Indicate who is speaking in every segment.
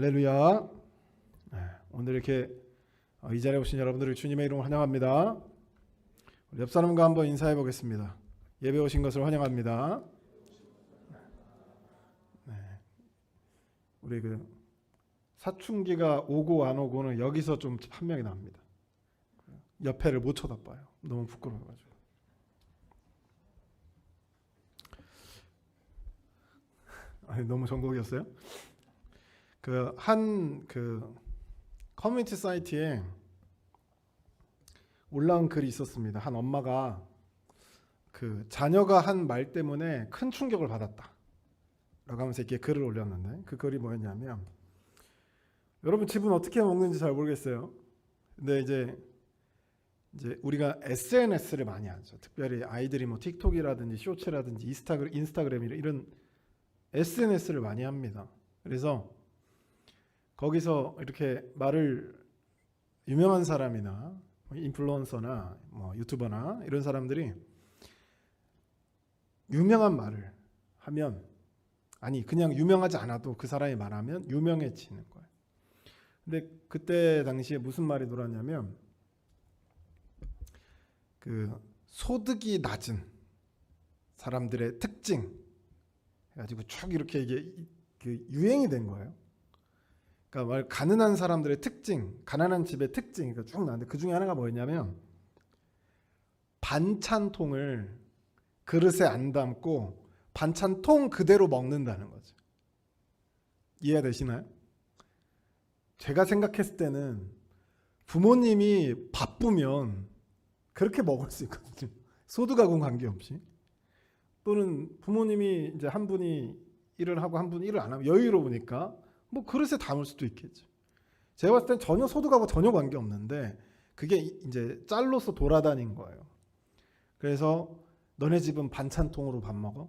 Speaker 1: 할렐루야. 네, 오늘 이렇게 어, 이 자리에 오신 여러분들을 주님의 이름으로 환영합니다. 우리 옆 사람과 한번 인사해 보겠습니다. 예배 오신 것을 환영합니다. 네. 우리 그 사춘기가 오고 안 오고는 여기서 좀 판명이 납니다. 옆에를 못 쳐다봐요. 너무 부끄러워가지고. 아니 너무 전곡이었어요? 그한그 커뮤니티 사이트에 올라온 글이 있었습니다. 한 엄마가 그 자녀가 한 말 때문에 큰 충격을 받았다. 라고 하면서 이렇게 글을 올렸는데 그 글이 뭐였냐면 여러분 집은 어떻게 먹는지 잘 모르겠어요. 근데 이제 이제 우리가 SNS를 많이 하죠. 특별히 아이들이 뭐 틱톡이라든지 쇼츠라든지 인스타그램 인스타그램 이런 SNS를 많이 합니다. 그래서 거기서 이렇게 말을 유명한 사람이나 뭐 인플루언서나 뭐 유튜버나 이런 사람들이 유명한 말을 하면 아니 그냥 유명하지 않아도 그 사람이 말하면 유명해지는 거예요. 근데 그때 당시에 무슨 말이 돌았냐면 그 소득이 낮은 사람들의 특징 해가지고 쭉 이렇게 이게 그 유행이 된 거예요. 그러니까 말 가난한 사람들의 특징, 가난한 집의 특징, 그러니까 쭉 나는데 그 중에 하나가 뭐였냐면 반찬통을 그릇에 안 담고 반찬통 그대로 먹는다는 거죠. 이해가 되시나요? 제가 생각했을 때는 부모님이 바쁘면 그렇게 먹을 수 있거든요. 소득하고 관계없이. 또는 부모님이 이제 한 분이 일을 하고 한 분이 일을 안 하면 여유로우니까 뭐 그릇에 담을 수도 있겠죠. 제가 봤을 땐 전혀 소득하고 전혀 관계 없는데 그게 이제 짤로서 돌아다닌 거예요. 그래서 너네 집은 반찬통으로 밥 먹어?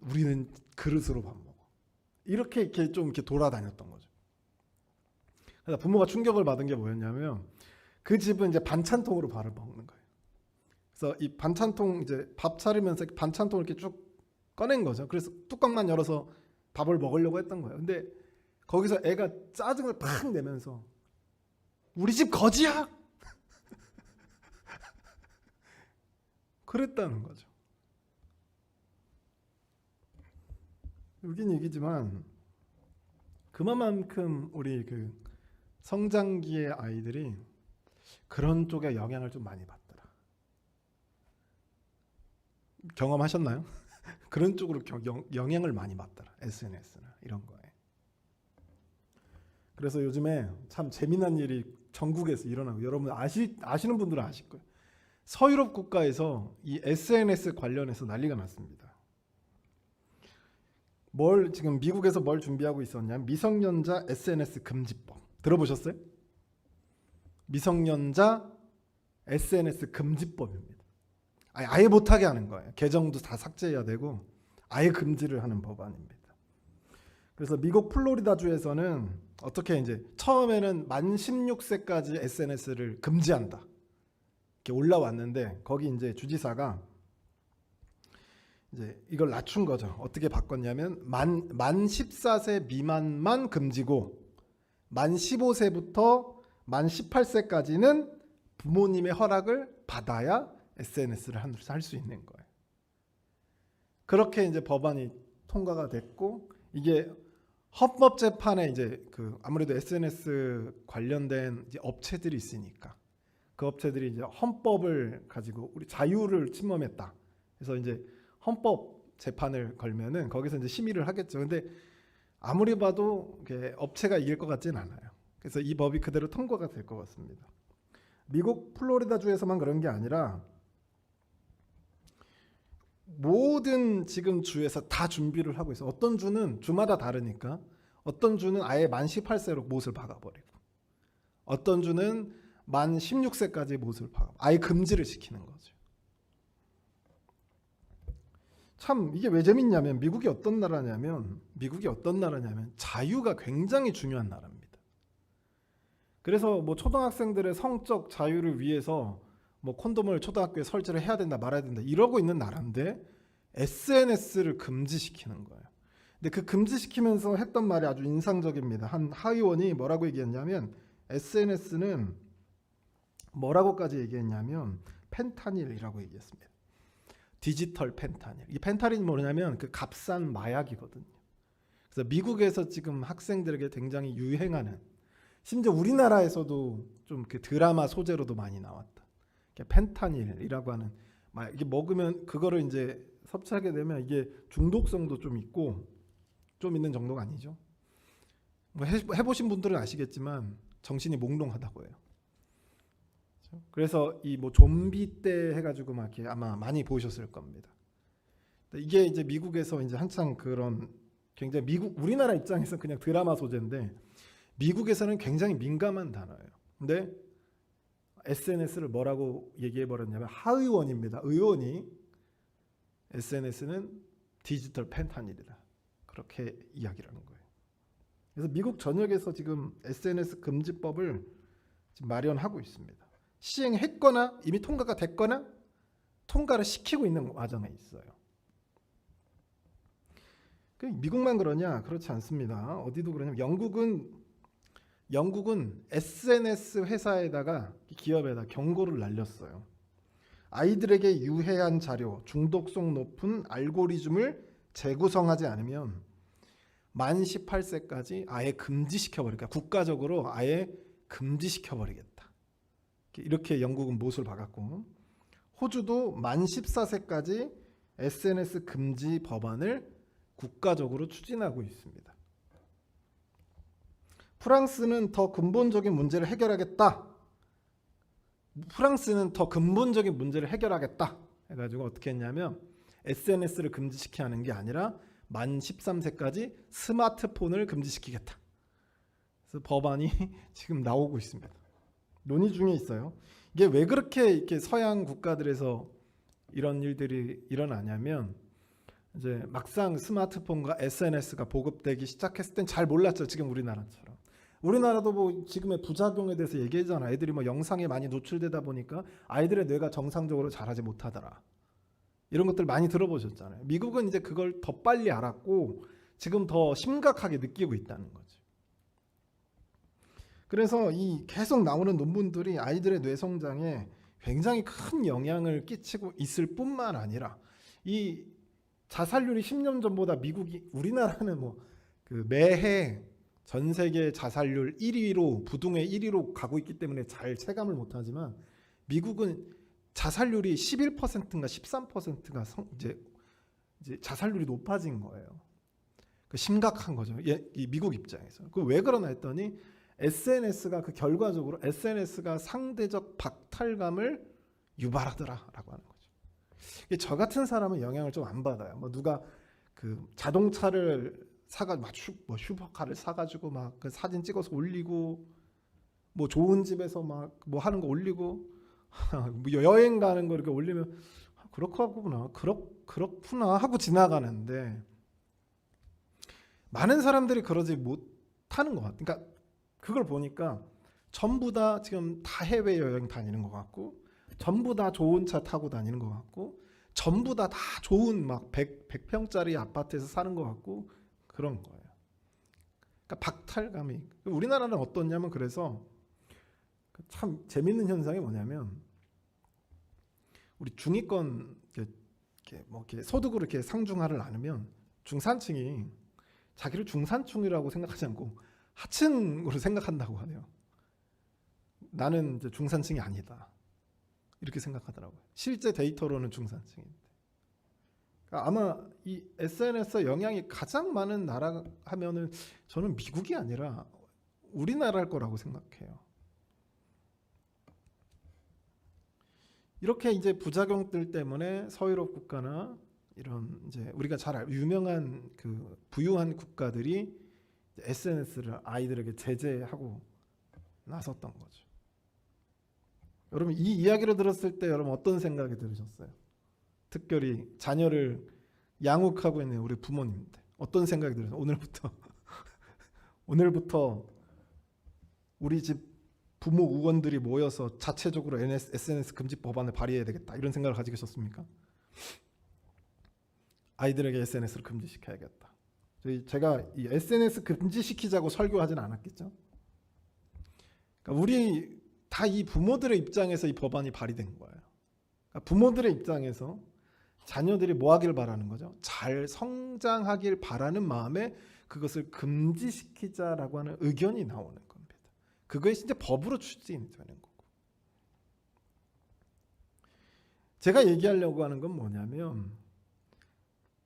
Speaker 1: 우리는 그릇으로 밥 먹어. 이렇게 이렇게 좀 이렇게 돌아다녔던 거죠. 그래서 부모가 충격을 받은 게 뭐였냐면 그 집은 이제 반찬통으로 밥을 먹는 거예요. 그래서 이 반찬통 이제 밥 차리면서 반찬통을 이렇게 쭉 꺼낸 거죠. 그래서 뚜껑만 열어서 밥을 먹으려고 했던 거예요. 근데 거기서 애가 짜증을 팍 내면서 우리 집 거지야. 그랬다는 거죠. 여긴 얘기지만 그만큼 우리 그 성장기의 아이들이 그런 쪽에 영향을 좀 많이 받더라. 경험하셨나요? 그런 쪽으로 영, 영향을 많이 받더라. SNS나 이런 거에. 그래서 요즘에 참 재미난 일이 전국에서 일어나고 여러분 아시 아시는 분들은 아실 거예요. 서유럽 국가에서 이 SNS 관련해서 난리가 났습니다. 뭘 지금 미국에서 뭘 준비하고 있었냐? 미성년자 SNS 금지법 들어보셨어요? 미성년자 SNS 금지법입니다. 아예, 아예 못하게 하는 거예요. 계정도 다 삭제해야 되고 아예 금지를 하는 법안입니다. 그래서 미국 플로리다주에서는 어떻게 이제 처음에는 만 16세까지 SNS를 금지한다. 이렇게 올라왔는데 거기 이제 주지사가 이제 이걸 낮춘 거죠. 어떻게 바꿨냐면 만, 만 14세 미만만 금지고 만 15세부터 만 18세까지는 부모님의 허락을 받아야 SNS를 할수 있는 거예요. 그렇게 이제 법안이 통과가 됐고 이게 헌법 재판에 이제 그 아무래도 SNS 관련된 업체들이 있으니까 그 업체들이 이제 헌법을 가지고 우리 자유를 침범했다. 그래서 이제 헌법 재판을 걸면은 거기서 이제 심의를 하겠죠. 근데 아무리 봐도 업체가 이길 것 같지는 않아요. 그래서 이 법이 그대로 통과가 될 것 같습니다. 미국 플로리다 주에서만 그런 게 아니라 모든 지금 주에서 다 준비를 하고 있어. 어떤 주는 주마다 다르니까 어떤 주는 아예 만 18세로 못을 박아버리고 어떤 주는 만 16세까지 못을 박아 아예 금지를 시키는 거죠. 참 이게 왜 재밌냐면 미국이 어떤 나라냐면 미국이 어떤 나라냐면 자유가 굉장히 중요한 나라입니다. 그래서 뭐 초등학생들의 성적 자유를 위해서 뭐 콘돔을 초등학교에 설치를 해야 된다 말아야 된다 이러고 있는 나라인데 SNS를 금지시키는 거예요. 근데 그 금지시키면서 했던 말이 아주 인상적입니다. 한 하의원이 뭐라고 얘기했냐면 SNS는 뭐라고까지 얘기했냐면 펜타닐이라고 얘기했습니다. 디지털 펜타닐. 이 펜타닐이 뭐냐면 그 값싼 마약이거든요. 그래서 미국에서 지금 학생들에게 굉장히 유행하는 심지어 우리나라에서도 좀 그 드라마 소재로도 많이 나왔다. 펜타닐이라고 하는 막 이게 먹으면 그거를 이제 섭취하게 되면 이게 중독성도 좀 있고 좀 있는 정도가 아니죠. 뭐 해, 해보신 분들은 아시겠지만 정신이 몽롱하다고 해요. 그렇죠? 그래서 이 뭐 좀비 때 해가지고 막 이렇게 아마 많이 보셨을 겁니다. 이게 이제 미국에서 이제 한창 그런 굉장히 미국 우리나라 입장에서 그냥 드라마 소재인데 미국에서는 굉장히 민감한 단어예요. 근데 SNS를 뭐라고 얘기해 버렸냐면 하의원입니다. 의원이 SNS는 디지털 펜타닐이다. 그렇게 이야기를 하는 거예요. 그래서 미국 전역에서 지금 SNS 금지법을 지금 마련하고 있습니다. 시행했거나 이미 통과가 됐거나 통과를 시키고 있는 과정에 있어요. 그 미국만 그러냐? 그렇지 않습니다. 어디도 그러냐면 영국은 영국은 SNS 회사에다가 기업에다 경고를 날렸어요. 아이들에게 유해한 자료, 중독성 높은 알고리즘을 재구성하지 않으면 만 18세까지 아예 금지시켜 버릴까? 국가적으로 아예 금지시켜 버리겠다. 이렇게 영국은 못을 박았고 호주도 만 14세까지 SNS 금지 법안을 국가적으로 추진하고 있습니다. 프랑스는 더 근본적인 문제를 해결하겠다. 프랑스는 더 근본적인 문제를 해결하겠다. 해가지고 어떻게 했냐면 SNS를 금지시키 하는 게 아니라 만 13세까지 스마트폰을 금지시키겠다. 그래서 법안이 지금 나오고 있습니다. 논의 중에 있어요. 이게 왜 그렇게 이렇게 서양 국가들에서 이런 일들이 일어나냐면 이제 막상 스마트폰과 SNS가 보급되기 시작했을 땐 잘 몰랐죠. 지금 우리나라처럼. 우리나라도 뭐 지금의 부작용에 대해서 얘기하잖아. 애들이 뭐 영상에 많이 노출되다 보니까 아이들의 뇌가 정상적으로 자라지 못하더라. 이런 것들 많이 들어보셨잖아요. 미국은 이제 그걸 더 빨리 알았고 지금 더 심각하게 느끼고 있다는 거죠. 그래서 이 계속 나오는 논문들이 아이들의 뇌 성장에 굉장히 큰 영향을 끼치고 있을 뿐만 아니라 이 자살률이 10년 전보다 미국이 우리나라는 뭐 그 매해 전 세계 자살률 1위로 부동의 1위로 가고 있기 때문에 잘 체감을 못하지만 미국은 자살률이 11%인가 13%가 성, 이제, 이제 자살률이 높아진 거예요. 그 심각한 거죠. 예, 이 미국 입장에서. 그 왜 그러나 했더니 SNS가 그 결과적으로 SNS가 상대적 박탈감을 유발하더라라고 하는 거죠. 저 같은 사람은 영향을 좀 안 받아요. 뭐 누가 그 자동차를 사가 막 슈, 뭐 슈퍼카를 사가지고 막 그 사진 찍어서 올리고 뭐 좋은 집에서 막 뭐 하는 거 올리고 뭐 여행 가는 거 이렇게 올리면 아, 그렇구나 그렇 그렇구나 하고 지나가는데 많은 사람들이 그러지 못하는 것 같아. 그러니까 그걸 보니까 전부 다 지금 다 해외 여행 다니는 것 같고 전부 다 좋은 차 타고 다니는 것 같고 전부 다 다 좋은 막 100, 100평짜리 아파트에서 사는 것 같고 그런 거예요. 그러니까 박탈감이 우리나라는 어떻냐면 그래서 참 재밌는 현상이 뭐냐면 우리 중위권 이렇게, 뭐 이렇게 소득으로 이렇게 상중하를 나누면 중산층이 자기를 중산층이라고 생각하지 않고 하층으로 생각한다고 하네요. 나는 이제 중산층이 아니다. 이렇게 생각하더라고요. 실제 데이터로는 중산층인데. 그러니까 아마 이 SNS 영향이 가장 많은 나라 하면은 저는 미국이 아니라 우리나라일 거라고 생각해요. 이렇게 이제 부작용들 때문에 서유럽 국가나 이런 이제 우리가 잘 알, 유명한 그 부유한 국가들이 SNS를 아이들에게 제재하고 나섰던 거죠. 여러분 이 이야기를 들었을 때 여러분 어떤 생각이 들으셨어요? 특별히 자녀를 양육하고 있는 우리 부모님들 어떤 생각이 들으세요? 오늘부터 오늘부터 우리 집 부모 의원들이 모여서 자체적으로 SNS 금지 법안을 발의해야 되겠다 이런 생각을 가지고 계셨습니까? 아이들에게 SNS를 금지시켜야겠다. 저희 제가 이 SNS 금지시키자고 설교하진 않았겠죠. 그러니까 우리 다 이 부모들의 입장에서 이 법안이 발의된 거예요. 그러니까 부모들의 입장에서 자녀들이 뭐 하길 바라는 거죠? 잘 성장하길 바라는 마음에 그것을 금지시키자라고 하는 의견이 나오는 겁니다. 그거에 이제 법으로 추진이 되는 거고. 제가 얘기하려고 하는 건 뭐냐면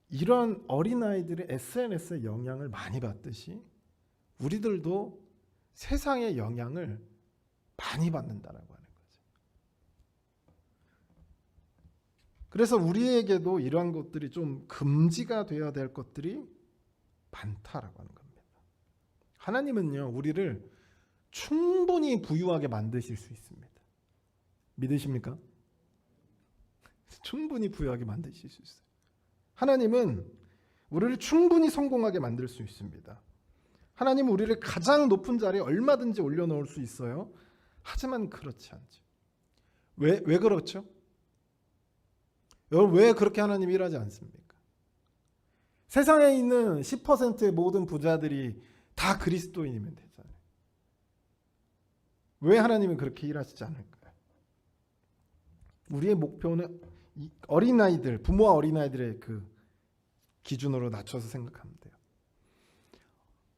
Speaker 1: 이런 어린아이들의 SNS의 영향을 많이 받듯이 우리들도 세상의 영향을 많이 받는다라고 하는 거죠. 그래서 우리에게도 이러한 것들이 좀 금지가 되어야 될 것들이 많다라고 하는 겁니다. 하나님은요, 우리를 충분히 부유하게 만드실 수 있습니다. 믿으십니까? 충분히 부유하게 만드실 수 있어요. 하나님은 우리를 충분히 성공하게 만들 수 있습니다. 하나님은 우리를 가장 높은 자리에 얼마든지 올려놓을 수 있어요. 하지만 그렇지 않죠. 왜, 왜 그렇죠? 여러분, 왜 그렇게 하나님이 일하지 않습니까? 세상에 있는 10%의 모든 부자들이 다 그리스도인이면 되잖아요. 왜 하나님은 그렇게 일하시지 않을까요? 우리의 목표는 이 어린아이들, 부모와 어린아이들의 그 기준으로 낮춰서 생각하면 돼요.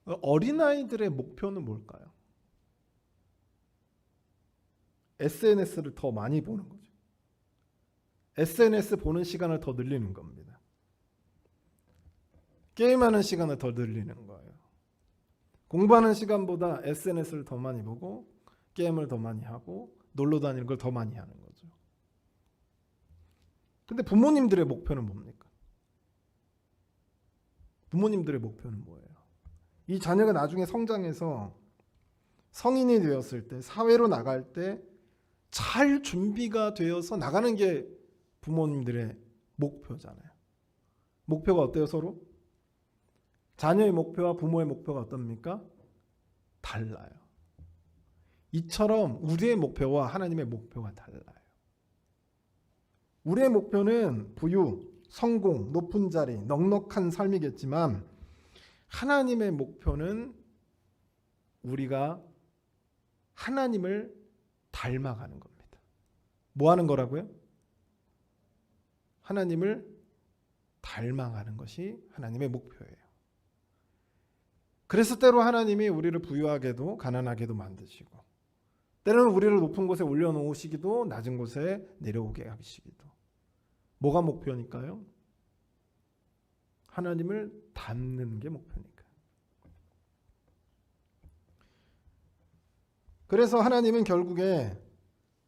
Speaker 1: 어, 어린아이들의 목표는 뭘까요? SNS를 더 많이 보는 거죠. SNS 보는 시간을 더 늘리는 겁니다. 게임하는 시간을 더 늘리는 거예요. 공부하는 시간보다 SNS를 더 많이 보고 게임을 더 많이 하고 놀러 다니는 걸 더 많이 하는 거죠. 근데 부모님들의 목표는 뭡니까? 부모님들의 목표는 뭐예요? 이 자녀가 나중에 성장해서 성인이 되었을 때 사회로 나갈 때 잘 준비가 되어서 나가는 게 부모님들의 목표잖아요. 목표가 어때요, 서로? 자녀의 목표와 부모의 목표가 어떻습니까? 달라요. 이처럼 우리의 목표와 하나님의 목표가 달라요. 우리의 목표는 부유, 성공, 높은 자리, 넉넉한 삶이겠지만 하나님의 목표는 우리가 하나님을 닮아가는 겁니다. 뭐 하는 거라고요? 하나님을 닮아가는 것이 하나님의 목표예요. 그래서 때로 하나님이 우리를 부유하게도 가난하게도 만드시고 때로는 우리를 높은 곳에 올려놓으시기도 낮은 곳에 내려오게 하시기도 뭐가 목표니까요? 하나님을 닮는 게 목표니까. 그래서 하나님은 결국에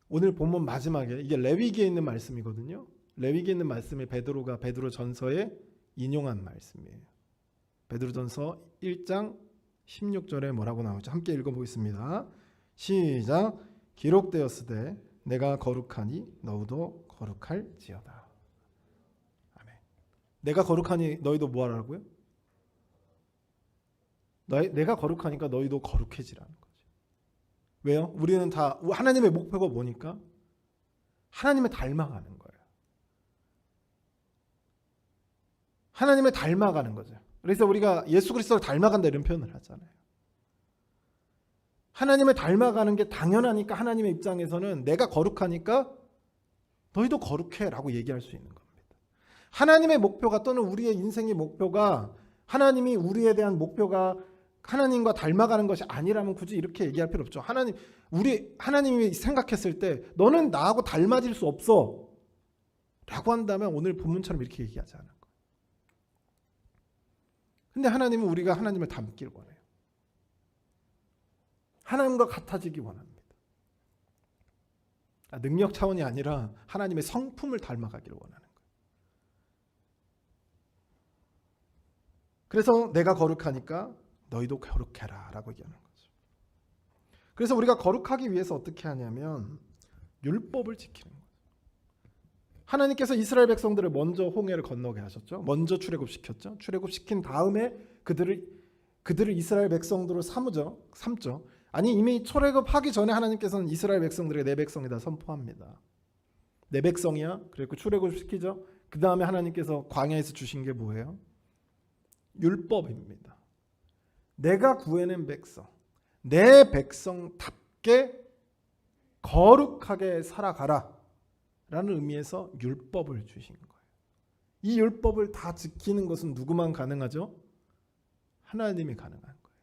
Speaker 1: 오늘 본문 마지막에 이게 레위기에 있는 말씀이거든요. 레위기에 있는 말씀이 베드로가 베드로 전서에 인용한 말씀이에요. 베드로 전서 1장 16절에 뭐라고 나오죠? 함께 읽어보겠습니다. 시작. 기록되었으되 내가 거룩하니 너희도 거룩할지어다. 아멘. 내가 거룩하니 너희도 뭐하라고요? 너희, 내가 거룩하니까 너희도 거룩해지라는 거죠. 왜요? 우리는 다 하나님의 목표가 뭐니까 하나님을 닮아가는 거예요. 하나님을 닮아가는 거죠. 그래서 우리가 예수 그리스도를 닮아간다 이런 표현을 하잖아요. 하나님을 닮아가는 게 당연하니까 하나님의 입장에서는 내가 거룩하니까 너희도 거룩해라고 얘기할 수 있는 겁니다. 하나님의 목표가 또는 우리의 인생의 목표가 하나님이 우리에 대한 목표가 하나님과 닮아가는 것이 아니라면 굳이 이렇게 얘기할 필요 없죠. 하나님 우리 하나님이 생각했을 때 너는 나하고 닮아질 수 없어. 라고 한다면 오늘 본문처럼 이렇게 얘기하지 거예요. 근데 하나님은 우리가 하나님을 닮길 원해요. 하나님과 같아지기 원합니다. 아, 능력 차원이 아니라 하나님의 성품을 닮아가기를 원하는 거예요. 그래서 내가 거룩하니까 너희도 거룩해라 라고 얘기하는 거죠. 그래서 우리가 거룩하기 위해서 어떻게 하냐면 율법을 지키는 거예요. 하나님께서 이스라엘 백성들을 먼저 홍해를 건너게 하셨죠. 먼저 출애굽시켰죠. 출애굽시킨 다음에 그들을 그들을 이스라엘 백성들로 삼으죠. 삼죠. 아니 이미 출애굽하기 전에 하나님께서는 이스라엘 백성들에게 내 백성이다 선포합니다. 내 백성이야. 그리고 출애굽시키죠. 그 다음에 하나님께서 광야에서 주신 게 뭐예요? 율법입니다. 내가 구해낸 백성, 내 백성답게 거룩하게 살아가라 라는 의미에서 율법을 주신 거예요. 이 율법을 다 지키는 것은 누구만 가능하죠? 하나님이 가능한 거예요.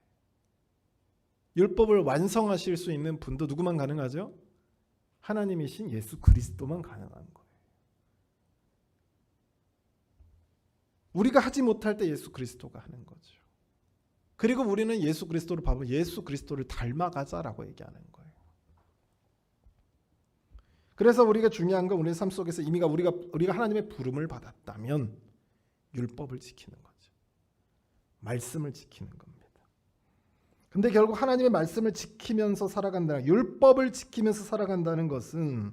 Speaker 1: 율법을 완성하실 수 있는 분도 누구만 가능하죠? 하나님이신 예수 그리스도만 가능한 거예요. 우리가 하지 못할 때 예수 그리스도가 하는 거죠. 그리고 우리는 예수 그리스도를 봐보 예수 그리스도를 닮아가자라고 얘기하는 거예요. 그래서 우리가 중요한 건 우리 삶 속에서 이미가 우리가 우리가 하나님의 부름을 받았다면 율법을 지키는 거죠. 말씀을 지키는 겁니다. 근데 결국 하나님의 말씀을 지키면서 살아간다는 율법을 지키면서 살아간다는 것은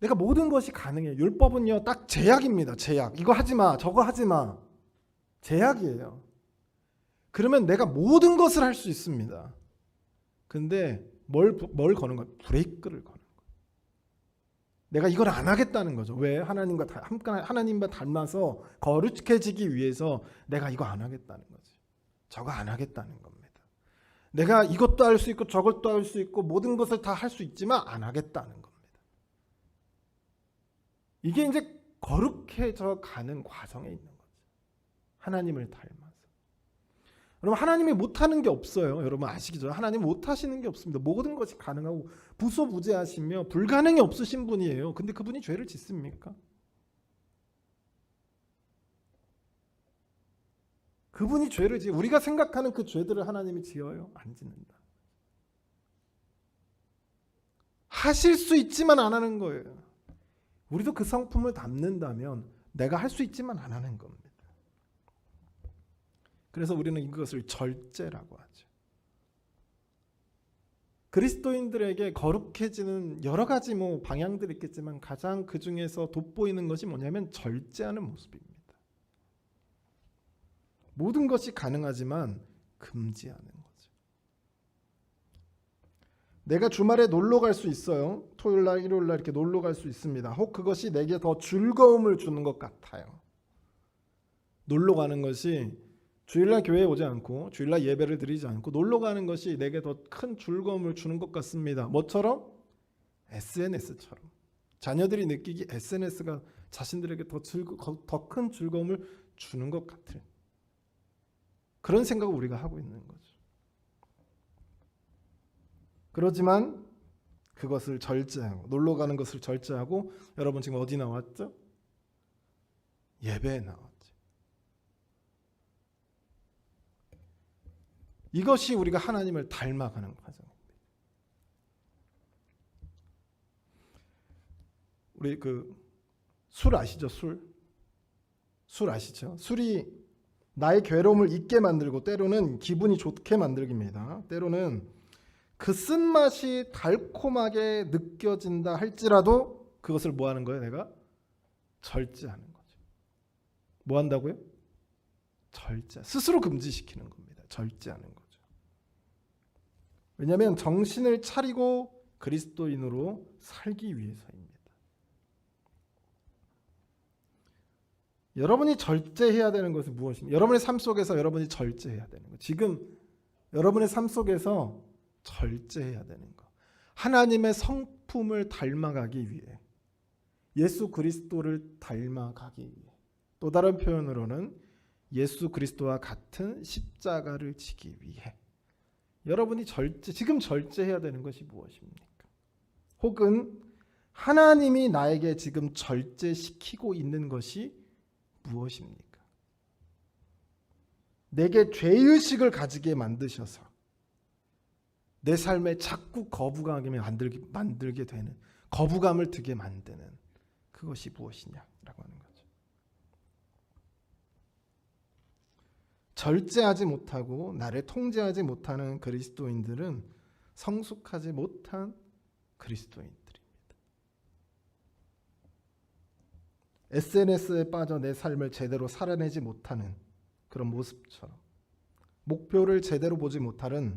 Speaker 1: 내가 모든 것이 가능해요. 율법은요, 딱 제약입니다. 제약. 이거 하지 마, 저거 하지 마. 제약이에요. 그러면 내가 모든 것을 할 수 있습니다. 근데 뭘, 부- 뭘 거는 거예요? 브레이크를 거는 거예요. 내가 이걸 안 하겠다는 거죠. 왜? 하나님과 다- 하나님과 닮아서 거룩해지기 위해서 내가 이거 안 하겠다는 거지. 저거 안 하겠다는 겁니다. 내가 이것도 할 수 있고 저것도 할 수 있고 모든 것을 다 할 수 있지만 안 하겠다는 겁니다. 이게 이제 거룩해져 가는 과정에 있는 거죠. 하나님을 닮아서. 여러분 하나님이 못하는 게 없어요. 여러분 아시죠? 하나님 못하시는 게 없습니다. 모든 것이 가능하고 부소부재하시며 불가능이 없으신 분이에요. 근데 그분이 죄를 짓습니까? 그분이 죄를 지 우리가 생각하는 그 죄들을 하나님이 지어요? 안 짓는다. 하실 수 있지만 안 하는 거예요. 우리도 그 성품을 담는다면 내가 할 수 있지만 안 하는 겁니다. 그래서 우리는 이것을 절제라고 하죠. 그리스도인들에게 거룩해지는 여러 가지 뭐 방향들이 있겠지만 가장 그 중에서 돋보이는 것이 뭐냐면 절제하는 모습입니다. 모든 것이 가능하지만 금지하는 거죠. 내가 주말에 놀러 갈 수 있어요. 토요일 날, 일요일 날 이렇게 놀러 갈 수 있습니다. 혹 그것이 내게 더 즐거움을 주는 것 같아요. 놀러 가는 것이 주일날 교회에 오지 않고 주일날 예배를 드리지 않고 놀러 가는 것이 내게 더 큰 즐거움을 주는 것 같습니다. 뭐처럼 SNS처럼 자녀들이 느끼기 SNS가 자신들에게 더 즐거 더큰 즐거움을 주는 것 같은 그런 생각을 우리가 하고 있는 거죠. 그렇지만 그것을 절제하고 놀러 가는 것을 절제하고 여러분 지금 어디 나왔죠? 예배에 나왔죠. 이것이 우리가 하나님을 닮아가는 과정입니다. 우리 그 술 아시죠? 술. 술 아시죠? 술이 나의 괴로움을 잊게 만들고 때로는 기분이 좋게 만들기입니다. 때로는 그 쓴맛이 달콤하게 느껴진다 할지라도 그것을 뭐 하는 거예요? 내가 절제하는 거죠. 뭐 한다고요? 절제. 스스로 금지시키는 겁니다. 절제하는 거죠. 왜냐하면 정신을 차리고 그리스도인으로 살기 위해서입니다. 여러분이 절제해야 되는 것은 무엇입니까? 여러분의 삶 속에서 여러분이 절제해야 되는 거. 지금 여러분의 삶 속에서 절제해야 되는 거. 하나님의 성품을 닮아가기 위해 예수 그리스도를 닮아가기 위해 또 다른 표현으로는 예수 그리스도와 같은 십자가를 지기 위해 여러분이 절제 지금 절제해야 되는 것이 무엇입니까? 혹은 하나님이 나에게 지금 절제시키고 있는 것이 무엇입니까? 내게 죄의식을 가지게 만드셔서 내 삶에 자꾸 거부감을 만들게, 만들게 되는 거부감을 드게 만드는 그것이 무엇이냐라고 하는 거죠. 절제하지 못하고 나를 통제하지 못하는 그리스도인들은 성숙하지 못한 그리스도인들입니다. SNS에 빠져 내 삶을 제대로 살아내지 못하는 그런 모습처럼 목표를 제대로 보지 못하는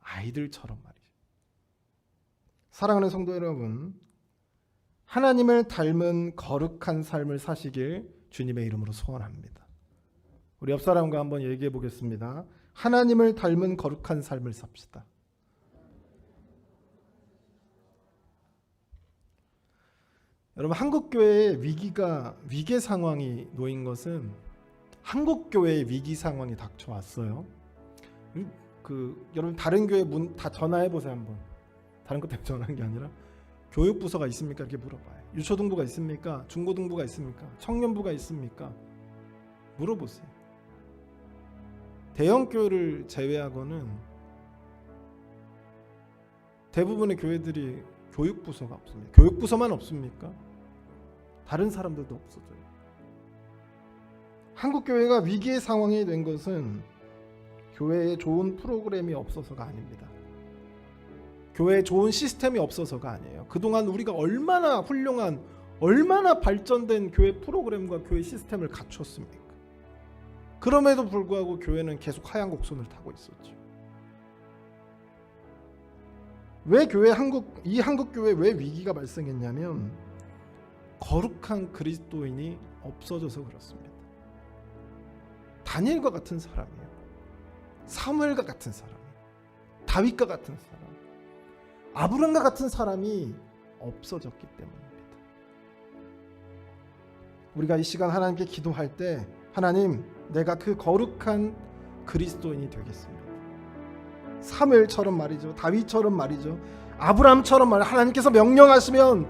Speaker 1: 아이들처럼 말이죠. 사랑하는 성도 여러분, 하나님을 닮은 거룩한 삶을 사시길 주님의 이름으로 소원합니다. 우리 옆 사람과 한번 얘기해 보겠습니다. 하나님을 닮은 거룩한 삶을 삽시다. 여러분 한국 교회의 위기가 위계 상황이 놓인 것은 한국 교회의 위기 상황이 닥쳐왔어요. 음, 그 여러분 다른 교회 문 다 전화해 보세요 한번. 다른 것 때문에 전화한 게 아니라 교육부서가 있습니까 이렇게 물어봐요. 유초등부가 있습니까? 중고등부가 있습니까? 청년부가 있습니까? 물어보세요. 대형 교회를 제외하고는 대부분의 교회들이 교육 부서가 없습니다. 교육 부서만 없습니까? 다른 사람들도 없어져요. 한국 교회가 위기의 상황이 된 것은 교회에 좋은 프로그램이 없어서가 아닙니다. 교회에 좋은 시스템이 없어서가 아니에요. 그동안 우리가 얼마나 훌륭한 얼마나 발전된 교회 프로그램과 교회 시스템을 갖췄습니까? 그럼에도 불구하고 교회는 계속 하얀 곡선을 타고 있었죠. 왜 교회 한국 이 한국 교회 왜 위기가 발생했냐면 거룩한 그리스도인이 없어져서 그렇습니다. 다니엘과 같은 사람이에요. 사무엘과 같은 사람, 다윗과 같은 사람, 아브람과 같은 사람이 없어졌기 때문입니다. 우리가 이 시간 하나님께 기도할 때 하나님 내가 그 거룩한 그리스도인이 되겠습니다. 사무엘처럼 말이죠. 다윗처럼 말이죠. 아브람처럼 말 하나님께서 명령하시면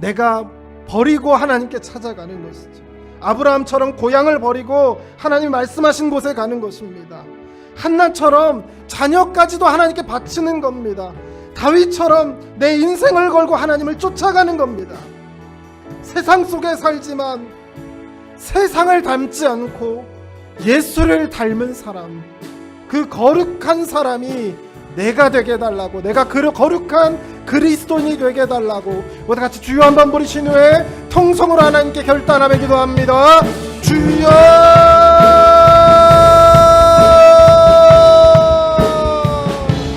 Speaker 1: 내가 버리고 하나님께 찾아가는 것이죠. 아브라함처럼 고향을 버리고 하나님 말씀하신 곳에 가는 것입니다. 한나처럼 자녀까지도 하나님께 바치는 겁니다. 다윗처럼 내 인생을 걸고 하나님을 쫓아가는 겁니다. 세상 속에 살지만 세상을 닮지 않고 예수를 닮은 사람, 그 거룩한 사람이 내가 되게 해달라고, 내가 그 거룩한 그리스도인이 되게 해달라고, 모두 같이 주여 한번 부르신 후에 통성으로 하나님께 결단하며 기도합니다. 주여!